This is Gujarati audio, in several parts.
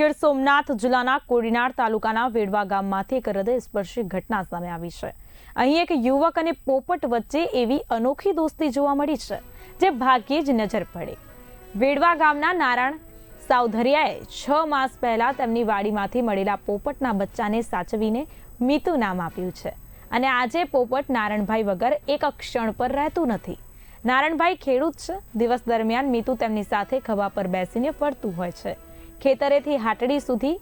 ગીર સોમનાથ જિલ્લાના કોડીનાર તાલુકાના વેડવા ગામમાંથી એક હૃદયસ્પર્શી ઘટના સામે આવી છે. અહીં એક યુવક અને પોપટ વચ્ચે એવી અનોખી દોસ્તી જોવા મળી છે, જે ભાગ્યે જ નજર પડે. વેડવા ગામના નારાયણ સાવધરિયાએ છ માસ પહેલા તેમની વાડીમાંથી મળેલા પોપટના બચ્ચાને સાચવીને મીતુ નામ આપ્યું છે અને આજે પોપટ નારણભાઈ વગર એક ક્ષણ પર રહેતું નથી. નારણભાઈ ખેડૂત છે, દિવસ દરમિયાન મીતુ તેમની સાથે ખભા પર બેસીને ફરતું હોય છે. ખેતરેથી હાટડી સુધી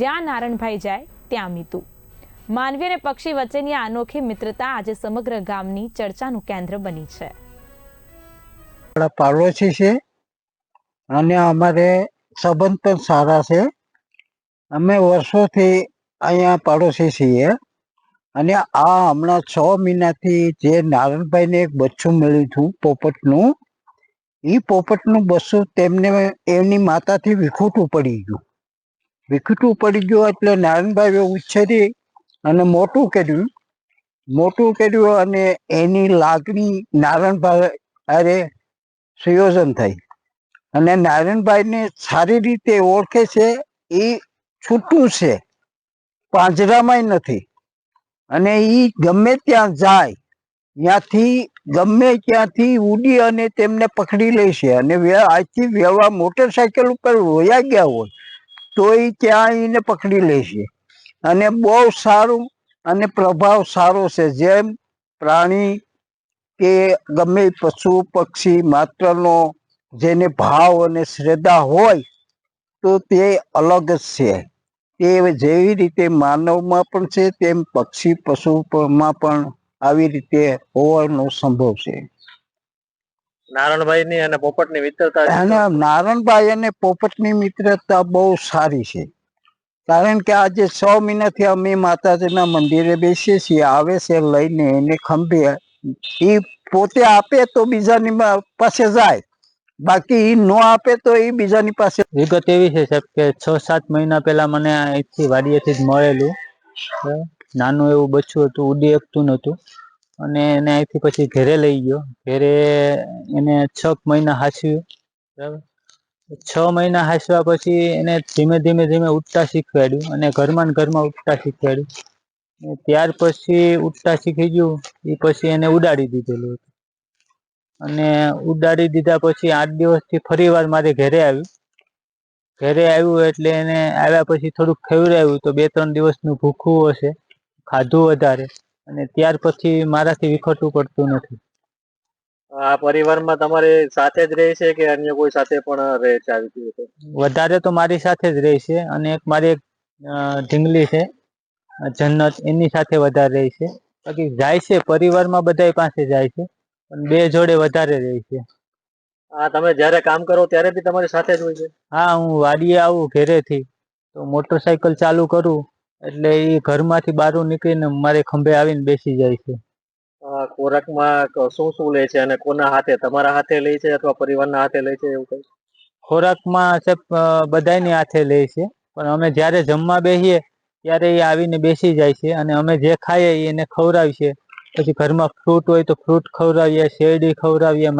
જ્યાં નારણભાઈ જાય ત્યાં મીતુ. માનવી અને પક્ષી વચ્ચેની આ અનોખી મિત્રતા આજે સમગ્ર ગામની ચર્ચાનું કેન્દ્ર બની છે. પાડોશી છે અને અમારે સંબંધ પણ સારા છે. અમે વર્ષોથી અહીંયા પાડોશી છીએ અને આ હમણાં છ મહિનાથી જે નારણભાઈને એક બચ્ચું મળ્યું હતું પોપટનું એ પોપટનું બચ્ચું તેમને એમની માતાથી વિખૂટું પડી ગયું. વિખૂટું પડી ગયું એટલે નારાયણભાઈએ ઉછેરી અને મોટું કર્યું. મોટું કર્યું અને એની લાગણી નારાયણભાઈ અરે સુયોજન થઈ. અને નારાયણભાઈને સારી રીતે ઓળખે છે, એ છૂટું છે. પાંજરામાંય નથી. અને એ ગમે ત્યાં જાય, ત્યાંથી ગમે ત્યાંથી ઉડી અને તેમને પકડી લે છે. અને આજથી વ્યવહાર મોટરસાયકલ ઉપર વયા ગયા હોય તો એ ત્યાં એને પકડી લે છે. અને બહુ સારું અને પ્રભાવ સારો છે. જેમ પ્રાણી કે ગમે પશુ, પક્ષી માત્રનો જેને ભાવ અને શ્રદ્ધા હોય, તો તે અલગ જ છે. તે જેવી રીતે માનવમાં પણ છે, તેમ પક્ષી પશુમાં પણ આવી રીતે હોવાનો સંભવ છે નારણભાઈ ની અને પોપટની મિત્રતા. અને નારણભાઈ અને પોપટની મિત્રતા બહુ સારી છે કારણ કે આજે છ મહિનાથી અમે માતાજીના મંદિરે બેસીએ છીએ આવે છે લઈને એને ખંભે એ પોતે આપે તો બીજાની પાસે જાય બાકી એ ન આપે તો એ બીજાની પાસે વિગત એવી છે સાહેબ કે છ સાત મહિના પહેલા મને અહીંથી વાડીએથી જ મળેલું? નાનું એવું બચ્ચું હતું, ઉડી શકતું નહોતું. અને એને અહીંથી પછી ઘરે લઈ ગયો. ઘરે એને છ મહિના હાંસ્યું. બરાબર? છ મહિના હાંસવા પછી એને ધીમે ધીમે ધીમે ઉઠતા શીખવાડ્યું અને ઘરમાં ને ઘરમાં ઉઠતા શીખવાડ્યું. ત્યાર પછી ઉઠતા શીખી ગયું. એ પછી એને ઉડાડી દીધેલું હતું. અને ઉડાડી દીધા પછી આઠ દિવસથી ફરી વાર મારે ઘરે આવ્યું. ઘરે આવ્યું એટલે એને આવ્યા પછી થોડુંક ખવડાવ્યું તો બે ત્રણ દિવસનું ભૂખું હશે. ખાધું વધારે અને ત્યાર પછી મારાથી વિખટવું પડતું નથી. આ પરિવારમાં તમારે સાથે જ રહે છે કે અન્ય કોઈ સાથે પણ રહે છે આવી રીતે? વધારે તો મારી સાથે જ રહે છે અને એક મારી એક ઢીંગલી છે જન્નત એની સાથે વધારે રહે છે. બાકી જાય છે પરિવારમાં બધાય પાસે જાય છે પણ બે જોડે વધારે રહે છે. આ તમે જ્યારે કામ કરો ત્યારે બી તમારી સાથે જ હોય છે? હા હું વાડીએ આવું ઘરેથી તો મોટરસાયકલ ચાલુ કરું એટલે એ ઘરમાંથી બહાર નીકળીને મારે ખંભે આવીને બેસી જાય છે. ખોરાકમાં શું શું લે છે અને કોના હાથે? તમારા હાથે લે છે અથવા પરિવારના હાથે લે છે એવું કઈ? ખોરાકમાં સાહેબ બધાની હાથે લે છે. પણ અમે જ્યારે જમવા બેસીએ ત્યારે એ આવીને બેસી જાય છે અને અમે જે ખાઈએ એને ખવડાવીએ. પછી ઘરમાં ફ્રૂટ હોય તો ફ્રૂટ ખવડાવીએ શેરડી ખવડાવીએ